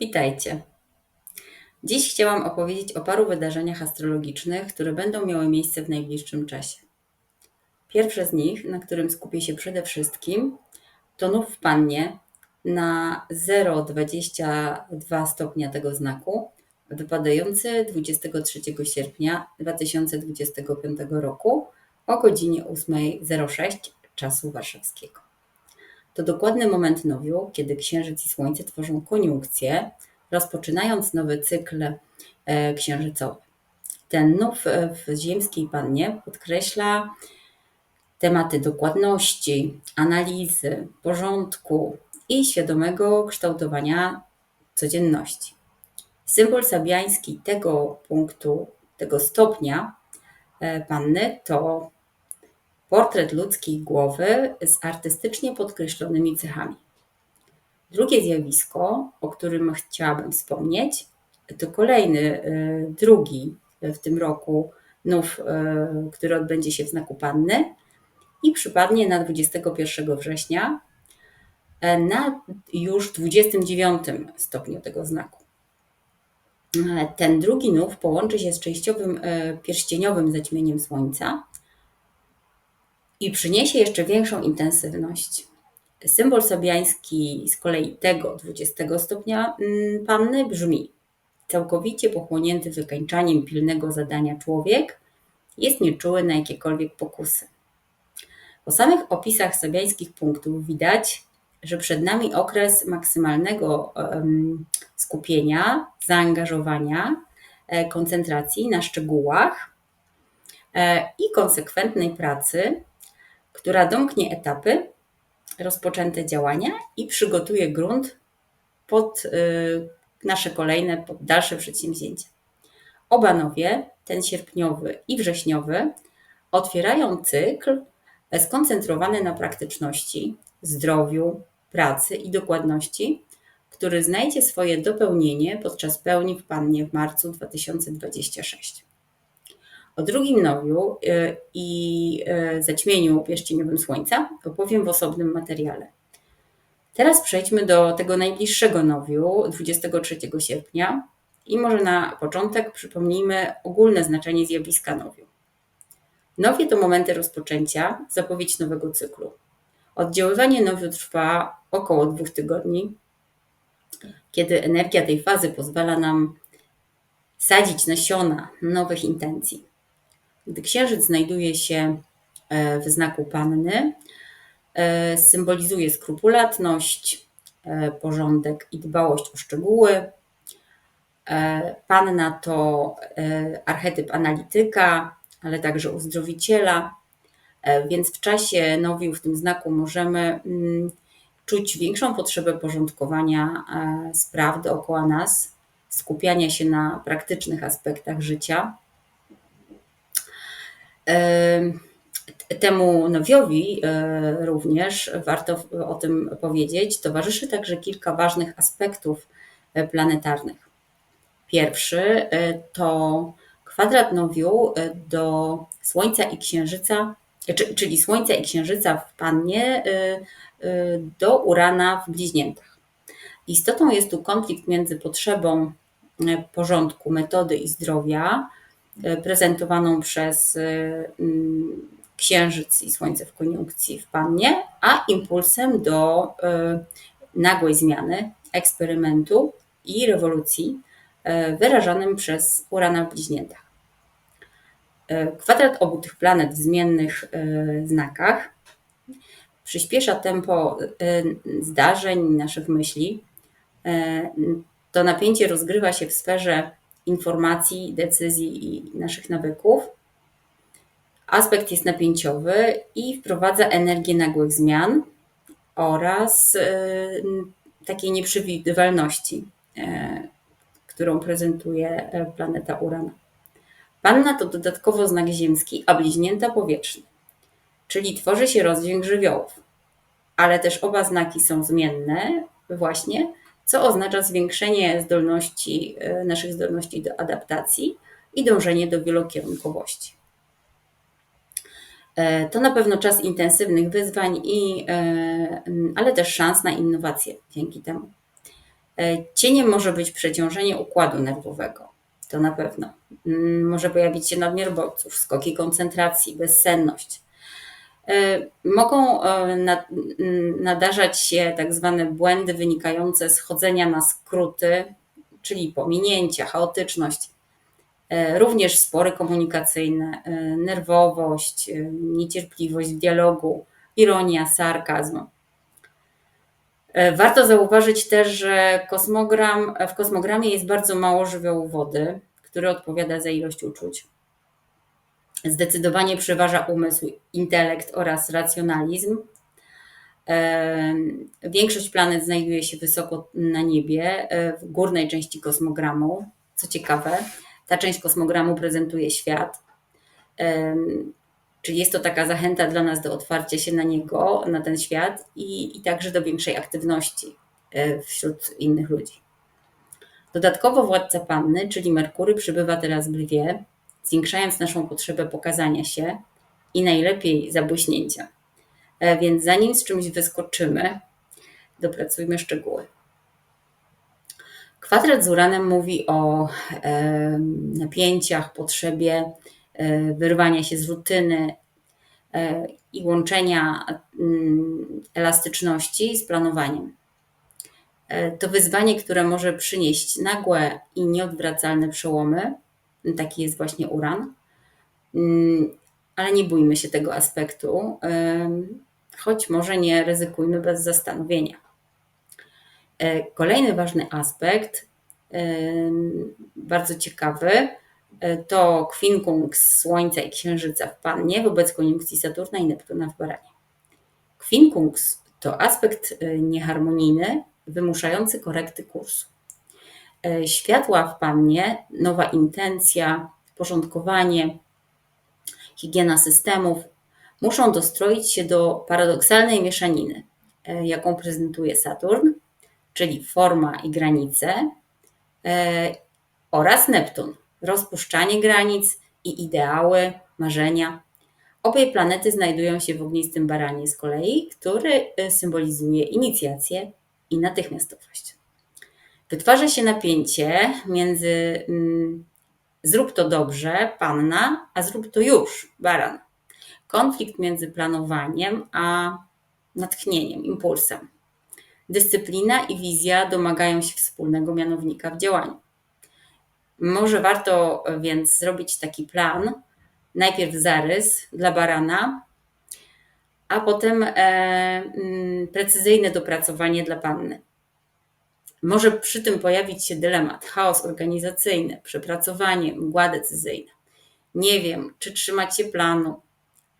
Witajcie. Dziś chciałam opowiedzieć o paru wydarzeniach astrologicznych, które będą miały miejsce w najbliższym czasie. Pierwsze z nich, na którym skupię się przede wszystkim, to nów w Pannie na 0,22 stopnia tego znaku, wypadający 23 sierpnia 2025 roku o godzinie 8.06 czasu warszawskiego. To dokładny moment nowiu, kiedy Księżyc i Słońce tworzą koniunkcję, rozpoczynając nowy cykl e, księżycowy. Ten nów e, w ziemskiej pannie podkreśla tematy dokładności, analizy, porządku i świadomego kształtowania codzienności. Symbol sabiański tego punktu, tego stopnia e, panny to portret ludzkiej głowy z artystycznie podkreślonymi cechami. Drugie zjawisko, o którym chciałabym wspomnieć, to kolejny, y, drugi w tym roku nów, y, który odbędzie się w znaku Panny i przypadnie na 21 września e, na już 29 stopniu tego znaku. E, ten drugi nów połączy się z częściowym e, pierścieniowym zaćmieniem Słońca i przyniesie jeszcze większą intensywność. Symbol sobiański z kolei tego 20 stopnia mm, panny brzmi całkowicie pochłonięty wykańczaniem pilnego zadania człowiek jest nieczuły na jakiekolwiek pokusy. Po samych opisach sobiańskich punktów widać, że przed nami okres maksymalnego skupienia, zaangażowania, e, koncentracji na szczegółach e, i konsekwentnej pracy, która domknie etapy, rozpoczęte działania i przygotuje grunt pod y, nasze kolejne, pod dalsze przedsięwzięcia. Oba nowie, ten sierpniowy i wrześniowy, otwierają cykl skoncentrowany na praktyczności, zdrowiu, pracy i dokładności, który znajdzie swoje dopełnienie podczas pełni w Pannie w marcu 2026. O drugim nowiu y, i y, zaćmieniu pierścieniowym Słońca opowiem w osobnym materiale. Teraz przejdźmy do tego najbliższego nowiu, 23 sierpnia i może na początek przypomnijmy ogólne znaczenie zjawiska nowiu. Nowie to momenty rozpoczęcia, zapowiedź nowego cyklu. Oddziaływanie nowiu trwa około dwóch tygodni, kiedy energia tej fazy pozwala nam sadzić nasiona nowych intencji. Gdy księżyc znajduje się e, w znaku panny, e, symbolizuje skrupulatność, e, porządek i dbałość o szczegóły. Panna to archetyp analityka, ale także uzdrowiciela, więc w czasie nowiu w tym znaku możemy mm, czuć większą potrzebę porządkowania spraw dookoła nas, skupiania się na praktycznych aspektach życia Temu nowiowi e, również warto o tym powiedzieć, towarzyszy także kilka ważnych aspektów e, planetarnych. Pierwszy e, to kwadrat nowiu do Słońca i Księżyca, czyli Słońca i Księżyca w Pannie do Urana w Bliźniętach. Istotą jest tu konflikt między potrzebą porządku, metody i zdrowia, prezentowaną przez e, mm, Księżyc i Słońce w koniunkcji w Pannie, a impulsem do e, nagłej zmiany, eksperymentu i rewolucji wyrażanym przez Urana w bliźniętach. Kwadrat obu tych planet w zmiennych znakach przyspiesza tempo zdarzeń, naszych myśli. To napięcie rozgrywa się w sferze informacji, decyzji i naszych nawyków. Aspekt jest napięciowy i wprowadza energię nagłych zmian oraz y, takiej nieprzewidywalności, y, którą prezentuje y, planeta Uran. Panna to dodatkowo znak ziemski, a bliźnięta powietrzny, czyli tworzy się rozdźwięk żywiołów. Ale też oba znaki są zmienne, właśnie, co oznacza zwiększenie zdolności, e, naszych zdolności do adaptacji i dążenie do wielokierunkowości. E, to na pewno czas intensywnych wyzwań, i, e, ale też szans na innowacje dzięki temu. Cieniem może być przeciążenie układu nerwowego, to na pewno. Może pojawić się nadmiar bodźców, skoki koncentracji, bezsenność. Mogą nadarzać się tak zwane błędy wynikające z chodzenia na skróty, czyli pominięcia, chaotyczność, E, również spory komunikacyjne, e, nerwowość, e, niecierpliwość w dialogu, ironia, sarkazm. Warto zauważyć też, że kosmogram, w kosmogramie jest bardzo mało żywiołu wody, który odpowiada za ilość uczuć. Zdecydowanie przeważa umysł, intelekt oraz racjonalizm. Większość planet znajduje się wysoko na niebie, w górnej części kosmogramu. Co ciekawe, ta część kosmogramu prezentuje świat. Czyli jest to taka zachęta dla nas do otwarcia się na niego, na ten świat i, i także do większej aktywności e, wśród innych ludzi. Dodatkowo władca panny, czyli Merkury, przybywa teraz w lwie, zwiększając naszą potrzebę pokazania się i najlepiej zabłyśnięcia. E, więc zanim z czymś wyskoczymy, dopracujmy szczegóły. Kwadrat z Uranem mówi o napięciach, potrzebie e, wyrwania się z rutyny e, i łączenia mm, elastyczności z planowaniem. E, to wyzwanie, które może przynieść nagłe i nieodwracalne przełomy. Taki jest właśnie uran. Mm, ale nie bójmy się tego aspektu, choć może nie ryzykujmy bez zastanowienia. E, kolejny ważny aspekt, e, bardzo ciekawy, e, to kwinkunks Słońca i Księżyca w Pannie wobec koniunkcji Saturna i Neptuna w Baranie. Kwinkunks to aspekt nieharmonijny, wymuszający korekty kursu. Światła w Pannie, nowa intencja, porządkowanie, higiena systemów muszą dostroić się do paradoksalnej mieszaniny, jaką prezentuje Saturn – czyli forma i granice, e, oraz Neptun, rozpuszczanie granic i ideały, marzenia. Obie planety znajdują się w ognistym baranie z kolei, który e, symbolizuje inicjację i natychmiastowość. Wytwarza się napięcie między mm, zrób to dobrze, panna, a zrób to już, baran. Konflikt między planowaniem a natchnieniem, impulsem. Dyscyplina i wizja domagają się wspólnego mianownika w działaniu. Może warto więc zrobić taki plan, najpierw zarys dla barana, a potem e, mm, precyzyjne dopracowanie dla panny. Może przy tym pojawić się dylemat, chaos organizacyjny, przepracowanie, mgła decyzyjna. Nie wiem, czy trzymać się planu,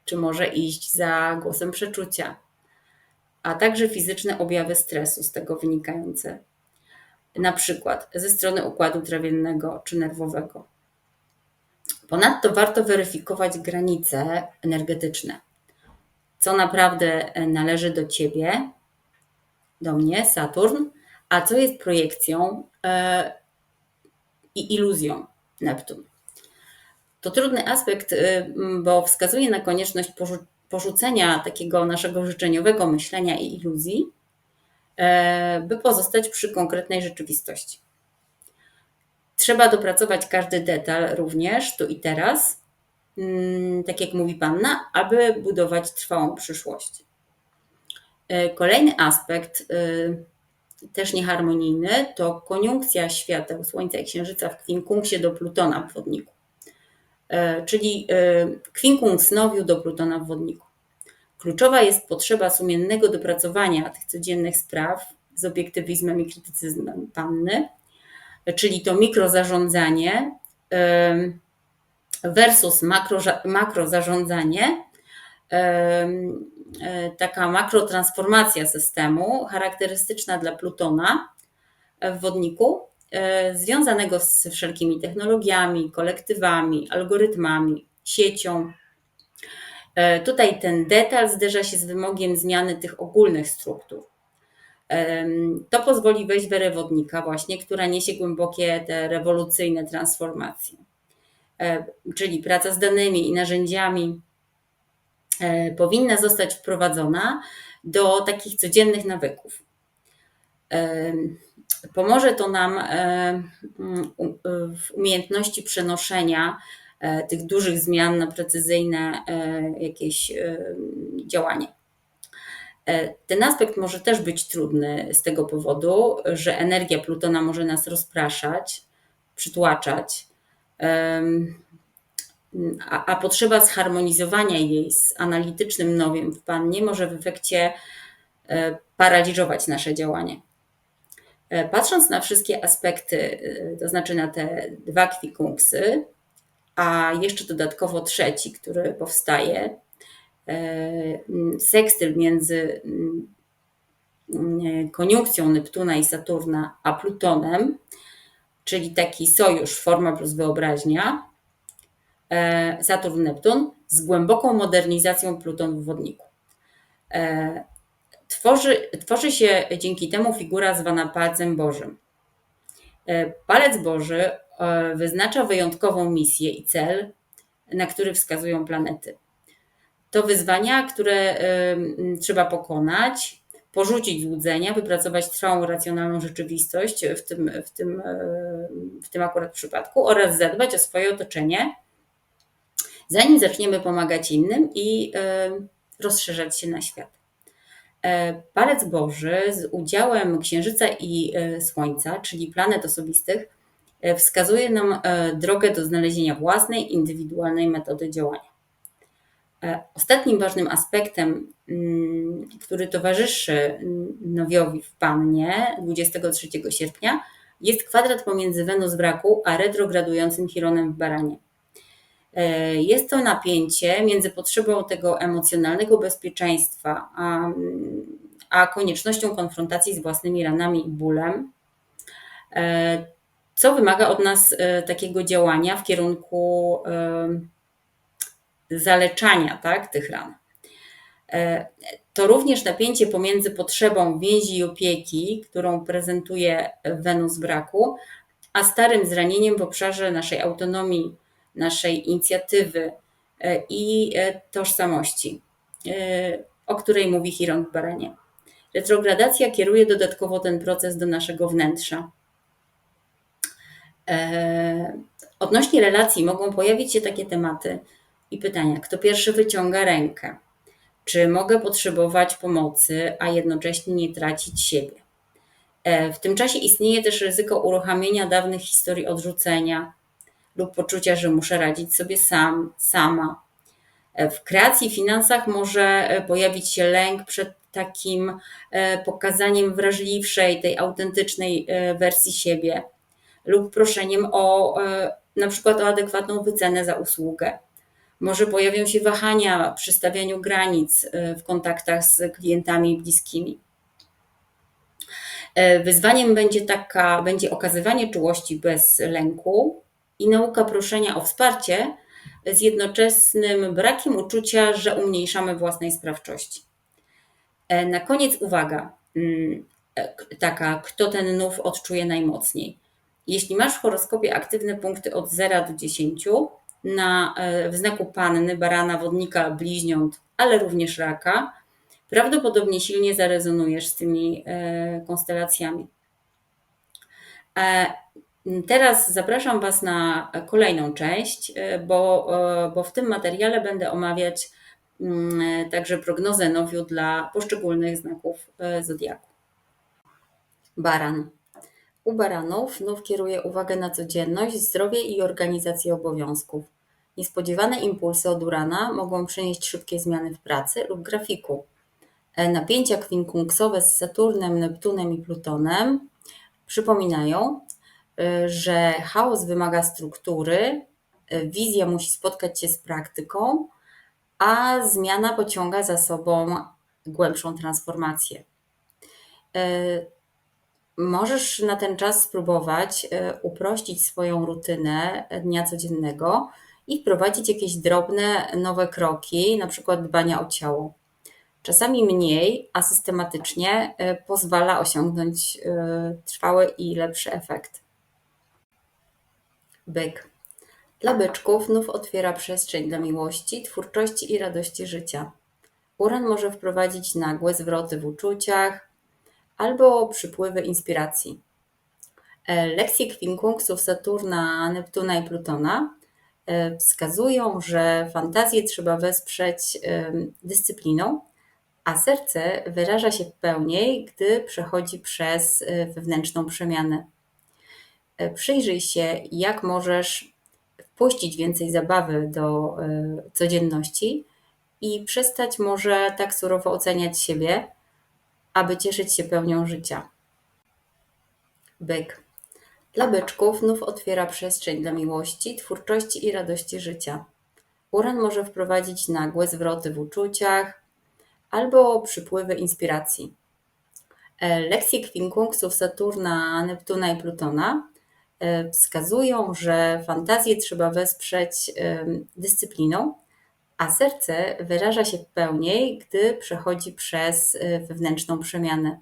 czy może iść za głosem przeczucia a także fizyczne objawy stresu z tego wynikające, na przykład ze strony układu trawiennego czy nerwowego. Ponadto warto weryfikować granice energetyczne. Co naprawdę należy do ciebie, do mnie, Saturn, a co jest projekcją e, i iluzją, Neptun. To trudny aspekt, y, bo wskazuje na konieczność porzucenia takiego naszego życzeniowego myślenia i iluzji, e, by pozostać przy konkretnej rzeczywistości. Trzeba dopracować każdy detal również tu i teraz, mm, tak jak mówi Panna, aby budować trwałą przyszłość. E, kolejny aspekt, e, też nieharmonijny, to koniunkcja świateł Słońca i Księżyca w kwinkunksie do Plutona w wodniku. E, czyli e, kwinkunks nowiu do Plutona w wodniku. Kluczowa jest potrzeba sumiennego dopracowania tych codziennych spraw z obiektywizmem i krytycyzmem panny, czyli to mikrozarządzanie e, versus makro, makrozarządzanie, taka makrotransformacja systemu charakterystyczna dla Plutona w wodniku, E, związanego z wszelkimi technologiami, kolektywami, algorytmami, siecią. E, tutaj ten detal zderza się z wymogiem zmiany tych ogólnych struktur. E, to pozwoli wejść w erę wodnika właśnie, która niesie głębokie te rewolucyjne transformacje. Czyli praca z danymi i narzędziami powinna zostać wprowadzona do takich codziennych nawyków. Pomoże to nam w umiejętności przenoszenia tych dużych zmian na precyzyjne jakieś działanie. Ten aspekt może też być trudny z tego powodu, że energia Plutona może nas rozpraszać, przytłaczać, a, a potrzeba zharmonizowania jej z analitycznym nowiem w Pannie może w efekcie e, paraliżować nasze działanie. E, patrząc na wszystkie aspekty, e, to znaczy na te dwa kwikunksy, a jeszcze dodatkowo trzeci, który powstaje, sekstyl między koniunkcją Neptuna i Saturna a Plutonem, czyli taki sojusz, forma plus wyobraźnia, Saturn-Neptun z głęboką modernizacją Pluton w wodniku. E, tworzy, tworzy się dzięki temu figura zwana palcem Bożym. E, palec Boży wyznacza wyjątkową misję i cel, na który wskazują planety. To wyzwania, które trzeba pokonać, porzucić złudzenia, wypracować trwałą, racjonalną rzeczywistość w tym, w tym, w tym akurat przypadku oraz zadbać o swoje otoczenie zanim zaczniemy pomagać innym i e, rozszerzać się na świat. E, palec Boży z udziałem Księżyca i e, Słońca, czyli planet osobistych, wskazuje nam drogę do znalezienia własnej, indywidualnej metody działania. Ostatnim ważnym aspektem, mm, który towarzyszy nowiowi w Pannie 23 sierpnia, jest kwadrat pomiędzy Wenus w Raku a retrogradującym Chironem w Baranie. E, jest to napięcie między potrzebą tego emocjonalnego bezpieczeństwa, a, a koniecznością konfrontacji z własnymi ranami i bólem, e, co wymaga od nas e, takiego działania w kierunku zaleczania tak, tych ran. To również napięcie pomiędzy potrzebą więzi i opieki, którą prezentuje Wenus braku, a starym zranieniem w obszarze naszej autonomii naszej inicjatywy e, i e, tożsamości, e, o której mówi Chiron w Baranie. Retrogradacja kieruje dodatkowo ten proces do naszego wnętrza. Odnośnie relacji mogą pojawić się takie tematy i pytania: kto pierwszy wyciąga rękę? Czy mogę potrzebować pomocy, a jednocześnie nie tracić siebie? W tym czasie istnieje też ryzyko uruchamiania dawnych historii odrzucenia, lub poczucia, że muszę radzić sobie sam, sama. E, w kreacji finansach może e, pojawić się lęk przed takim e, pokazaniem wrażliwszej, tej autentycznej wersji siebie lub proszeniem o na przykład o adekwatną wycenę za usługę. Może pojawią się wahania przy stawianiu granic w kontaktach z klientami bliskimi. Wyzwaniem będzie taka, będzie okazywanie czułości bez lęku, i nauka proszenia o wsparcie z jednoczesnym brakiem uczucia, że umniejszamy własnej sprawczości. E, na koniec uwaga, mm, e, taka, kto ten nów odczuje najmocniej. Jeśli masz w horoskopie aktywne punkty od 0 do 10 na, e, w znaku panny, barana, wodnika, bliźniąt, ale również raka, prawdopodobnie silnie zarezonujesz z tymi konstelacjami. Teraz zapraszam Was na kolejną część, e, bo, e, bo w tym materiale będę omawiać mm, także prognozę nowiu dla poszczególnych znaków e, zodiaku. Baran. U baranów nów kieruje uwagę na codzienność, zdrowie i organizację obowiązków. Niespodziewane impulsy od Urana mogą przynieść szybkie zmiany w pracy lub grafiku. Napięcia kwinkunksowe z Saturnem, Neptunem i Plutonem przypominają, że chaos wymaga struktury, y, wizja musi spotkać się z praktyką, a zmiana pociąga za sobą głębszą transformację. Y, możesz na ten czas spróbować uprościć swoją rutynę dnia codziennego i wprowadzić jakieś drobne, nowe kroki, na przykład dbania o ciało. Czasami mniej, a systematycznie pozwala osiągnąć trwały i lepszy efekt. Byk. Dla byczków znów otwiera przestrzeń dla miłości, twórczości i radości życia. Uran może wprowadzić nagłe zwroty w uczuciach, albo przypływy inspiracji. E, lekcje kwinkunksów Saturna, Neptuna i Plutona e, wskazują, że fantazję trzeba wesprzeć dyscypliną, a serce wyraża się pełniej, gdy przechodzi przez e, wewnętrzną przemianę. Przyjrzyj się, jak możesz wpuścić więcej zabawy do codzienności i przestać może tak surowo oceniać siebie, aby cieszyć się pełnią życia. Byk. Dla byczków nów otwiera przestrzeń dla miłości, twórczości i radości życia. Uran może wprowadzić nagłe zwroty w uczuciach albo przypływy inspiracji. E, lekcje kwinkunksów Saturna, Neptuna i Plutona e, wskazują, że fantazję trzeba wesprzeć dyscypliną, a serce wyraża się pełniej, gdy przechodzi przez e, wewnętrzną przemianę.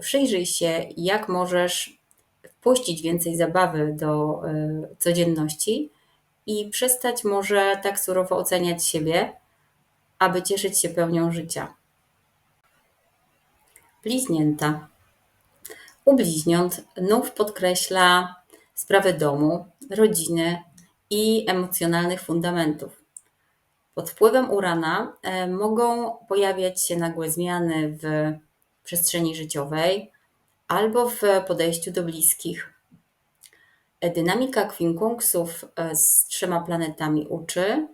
Przyjrzyj się, jak możesz wpuścić więcej zabawy do e, codzienności i przestać może tak surowo oceniać siebie, aby cieszyć się pełnią życia. Bliźnięta. U bliźniąt podkreśla sprawy domu, rodziny i emocjonalnych fundamentów. Pod wpływem urana e, mogą pojawiać się nagłe zmiany w przestrzeni życiowej, albo w podejściu do bliskich. Dynamika kwinkunksów e, z trzema planetami uczy,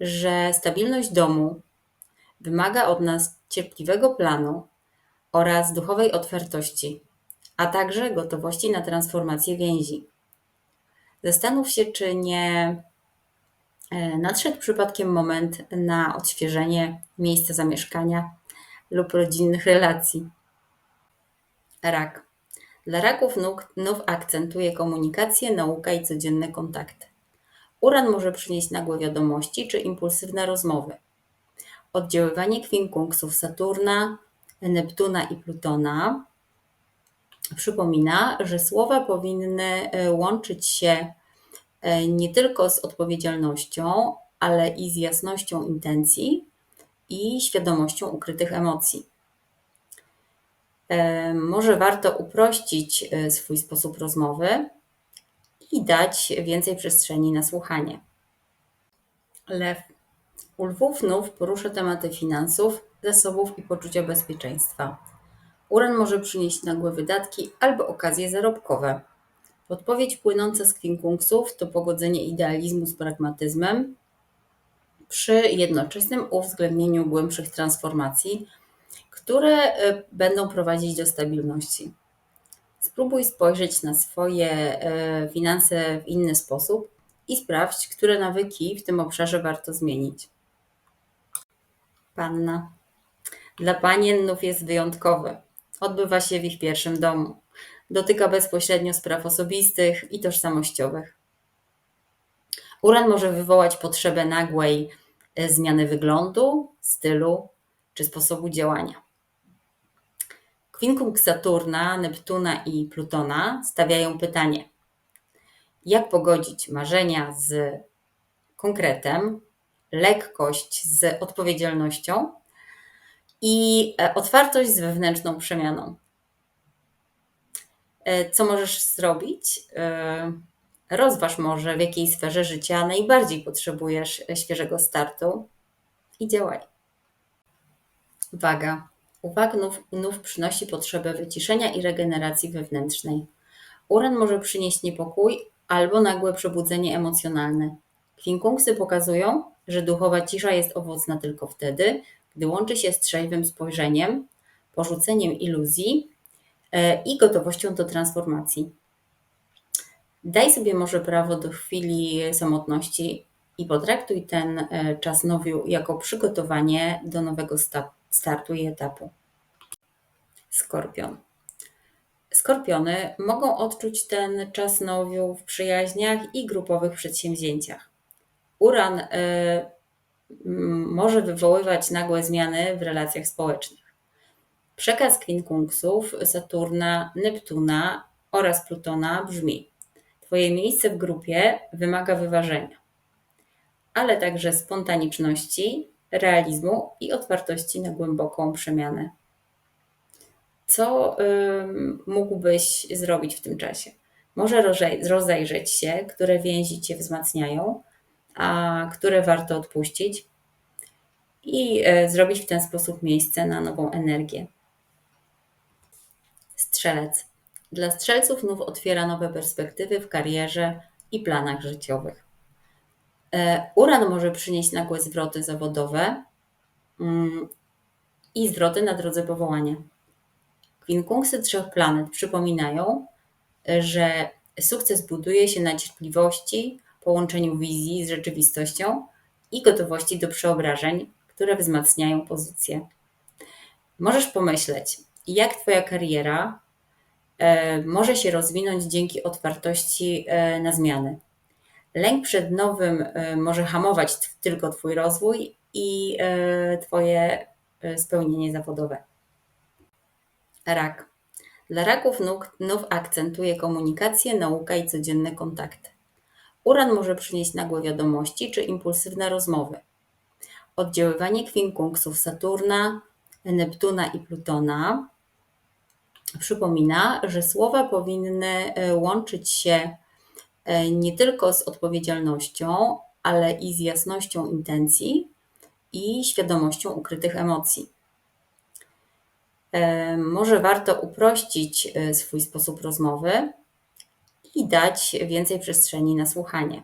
że stabilność domu wymaga od nas cierpliwego planu oraz duchowej otwartości, a także gotowości na transformację więzi. Zastanów się, czy nie e, nadszedł przypadkiem moment na odświeżenie miejsca zamieszkania lub rodzinnych relacji. Rak. Dla raków nów akcentuje komunikację, nauka i codzienne kontakty. Uran może przynieść nagłe wiadomości czy impulsywne rozmowy. Oddziaływanie kwinkunksów Saturna, Neptuna i Plutona przypomina, że słowa powinny e, łączyć się e, nie tylko z odpowiedzialnością, ale i z jasnością intencji i świadomością ukrytych emocji. Może warto uprościć e, swój sposób rozmowy i dać więcej przestrzeni na słuchanie. Lew. U lwów porusza tematy finansów, zasobów i poczucia bezpieczeństwa. Uran może przynieść nagłe wydatki albo okazje zarobkowe. Podpowiedź płynąca z kwinkunksów to pogodzenie idealizmu z pragmatyzmem przy jednoczesnym uwzględnieniu głębszych transformacji, które e, będą prowadzić do stabilności. Spróbuj spojrzeć na swoje e, finanse w inny sposób i sprawdź, które nawyki w tym obszarze warto zmienić. Panna. Dla paniennów jest wyjątkowy. Odbywa się w ich pierwszym domu. Dotyka bezpośrednio spraw osobistych i tożsamościowych. Uran może wywołać potrzebę nagłej e, zmiany wyglądu, stylu czy sposobu działania. Kwinkunks Saturna, Neptuna i Plutona stawiają pytanie: jak pogodzić marzenia z konkretem, lekkość z odpowiedzialnością i e, otwartość z wewnętrzną przemianą? E, co możesz zrobić? E, rozważ może, w jakiej sferze życia najbardziej potrzebujesz świeżego startu i działaj. Waga. Uwag nów, nów przynosi potrzebę wyciszenia i regeneracji wewnętrznej. Uran może przynieść niepokój albo nagłe przebudzenie emocjonalne. Kwinkunksy pokazują, że duchowa cisza jest owocna tylko wtedy, gdy łączy się z trzeźwym spojrzeniem, porzuceniem iluzji e, i gotowością do transformacji. Daj sobie może prawo do chwili samotności i potraktuj ten e, czas nowiu jako przygotowanie do nowego startu i etapu. Skorpion. Skorpiony mogą odczuć ten czas nowiu w przyjaźniach i grupowych przedsięwzięciach. Uran y, może wywoływać nagłe zmiany w relacjach społecznych. Przekaz kwinkunksów Saturna, Neptuna oraz Plutona brzmi: Twoje miejsce w grupie wymaga wyważenia, ale także spontaniczności, realizmu i otwartości na głęboką przemianę. Co mógłbyś zrobić w tym czasie? Może rozej- rozejrzeć się, które więzi cię wzmacniają, a które warto odpuścić i e, zrobić w ten sposób miejsce na nową energię. Strzelec. Dla strzelców nów otwiera nowe perspektywy w karierze i planach życiowych. E, Uran może przynieść nagłe zwroty zawodowe mm, i zwroty na drodze powołania. Kwinkunksy trzech planet przypominają, że sukces buduje się na cierpliwości, połączeniu wizji z rzeczywistością i gotowości do przeobrażeń, które wzmacniają pozycję. Możesz pomyśleć, jak Twoja kariera e, może się rozwinąć dzięki otwartości e, na zmiany. Lęk przed nowym e, może hamować tylko Twój rozwój i Twoje spełnienie zawodowe. Rak. Dla raków nóg, nów akcentuje komunikację, naukę i codzienne kontakty. Uran może przynieść nagłe wiadomości czy impulsywne rozmowy. Oddziaływanie kwinkunksów Saturna, Neptuna i Plutona przypomina, że słowa powinny e, łączyć się e, nie tylko z odpowiedzialnością, ale i z jasnością intencji i świadomością ukrytych emocji. E, Może warto uprościć swój sposób rozmowy i dać więcej przestrzeni na słuchanie.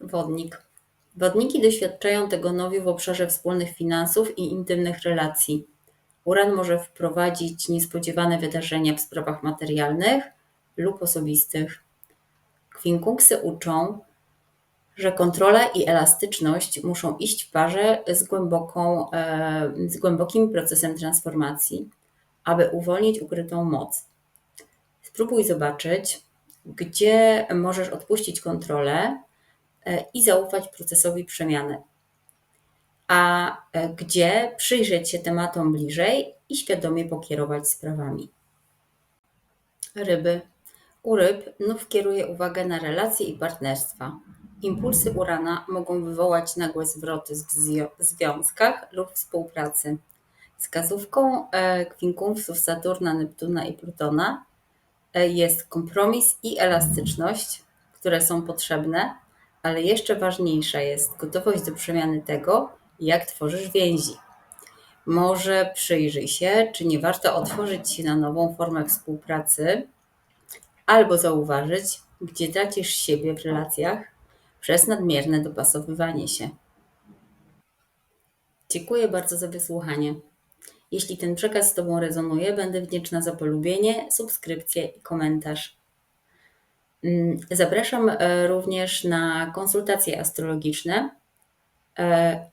Wodnik. Wodniki doświadczają tego nowiu w obszarze wspólnych finansów i intymnych relacji. Uran może wprowadzić niespodziewane wydarzenia w sprawach materialnych lub osobistych. Kwinkunksy uczą, że kontrola i elastyczność muszą iść w parze z, głęboką, e, z głębokim procesem transformacji, aby uwolnić ukrytą moc. Spróbuj zobaczyć, gdzie możesz odpuścić kontrolę e, i zaufać procesowi przemiany, a e, gdzie przyjrzeć się tematom bliżej i świadomie pokierować sprawami. Ryby. U ryb nów kieruje uwagę na relacje i partnerstwa. Impulsy Urana mogą wywołać nagłe zwroty w związkach lub współpracy. Wskazówką e, kwinkunksów Saturna, Neptuna i Plutona jest kompromis i elastyczność, które są potrzebne, ale jeszcze ważniejsza jest gotowość do przemiany tego, jak tworzysz więzi. Może przyjrzyj się, czy nie warto otworzyć się na nową formę współpracy, albo zauważyć, gdzie tracisz siebie w relacjach przez nadmierne dopasowywanie się. Dziękuję bardzo za wysłuchanie. Jeśli ten przekaz z Tobą rezonuje, będę wdzięczna za polubienie, subskrypcję i komentarz. Mm, Zapraszam e, również na konsultacje astrologiczne. E,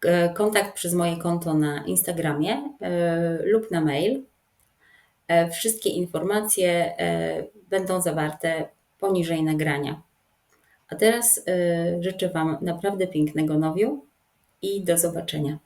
k- Kontakt przez moje konto na Instagramie e, lub na mail. E, Wszystkie informacje e, będą zawarte poniżej nagrania. A teraz e, życzę Wam naprawdę pięknego nowiu i do zobaczenia.